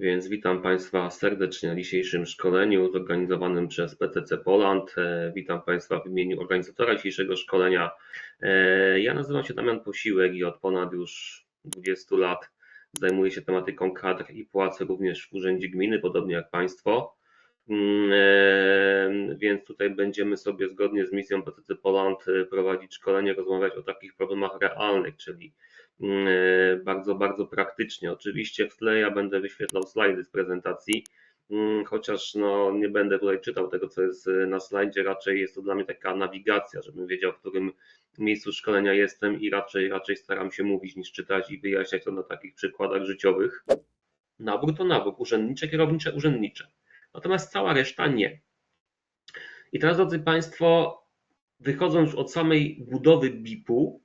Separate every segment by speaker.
Speaker 1: Więc witam Państwa serdecznie na dzisiejszym szkoleniu zorganizowanym przez PTC Poland. E, Witam Państwa w imieniu organizatora dzisiejszego szkolenia. E, Ja nazywam się Damian Posiłek i od ponad już 20 lat zajmuję się tematyką kadr i płac również w Urzędzie Gminy, podobnie jak Państwo. Mm, e, Więc tutaj będziemy sobie zgodnie z misją PTC Poland prowadzić szkolenie, rozmawiać o takich problemach realnych, czyli bardzo, bardzo praktycznie. Oczywiście w tle ja będę wyświetlał slajdy z prezentacji, mm, chociaż no, nie będę tutaj czytał tego, co jest e, na slajdzie, raczej jest to dla mnie taka nawigacja, żebym wiedział, w którym miejscu szkolenia jestem i raczej, raczej staram się mówić niż czytać i wyjaśniać to na takich przykładach życiowych. Nabór to nabór, urzędnicze, kierownicze, urzędnicze. Natomiast cała reszta nie. I teraz, drodzy Państwo, wychodząc od samej budowy BIP-u,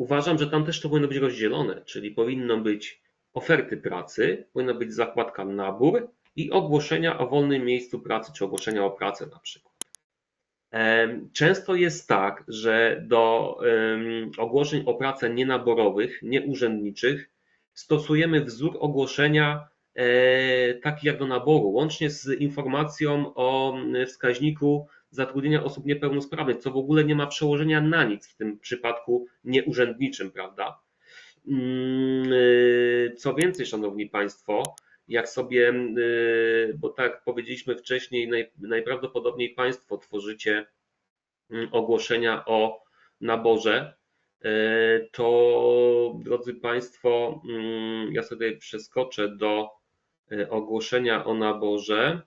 Speaker 1: uważam, że tam też to powinno być rozdzielone, czyli powinno być oferty pracy, powinna być zakładka nabór i ogłoszenia o wolnym miejscu pracy, czy ogłoszenia o pracę na przykład. Często jest tak, że do ogłoszeń o pracę nienaborowych, nieurzędniczych stosujemy wzór ogłoszenia e, taki jak do naboru, łącznie z informacją o wskaźniku zatrudnienia osób niepełnosprawnych, co w ogóle nie ma przełożenia na nic w tym przypadku nieurzędniczym, prawda? Mm, y, Co więcej, Szanowni Państwo, jak sobie, y, bo tak powiedzieliśmy wcześniej, naj, najprawdopodobniej Państwo tworzycie mm, ogłoszenia o naborze, y, to drodzy Państwo, mm, ja sobie przeskoczę do ogłoszenia o naborze.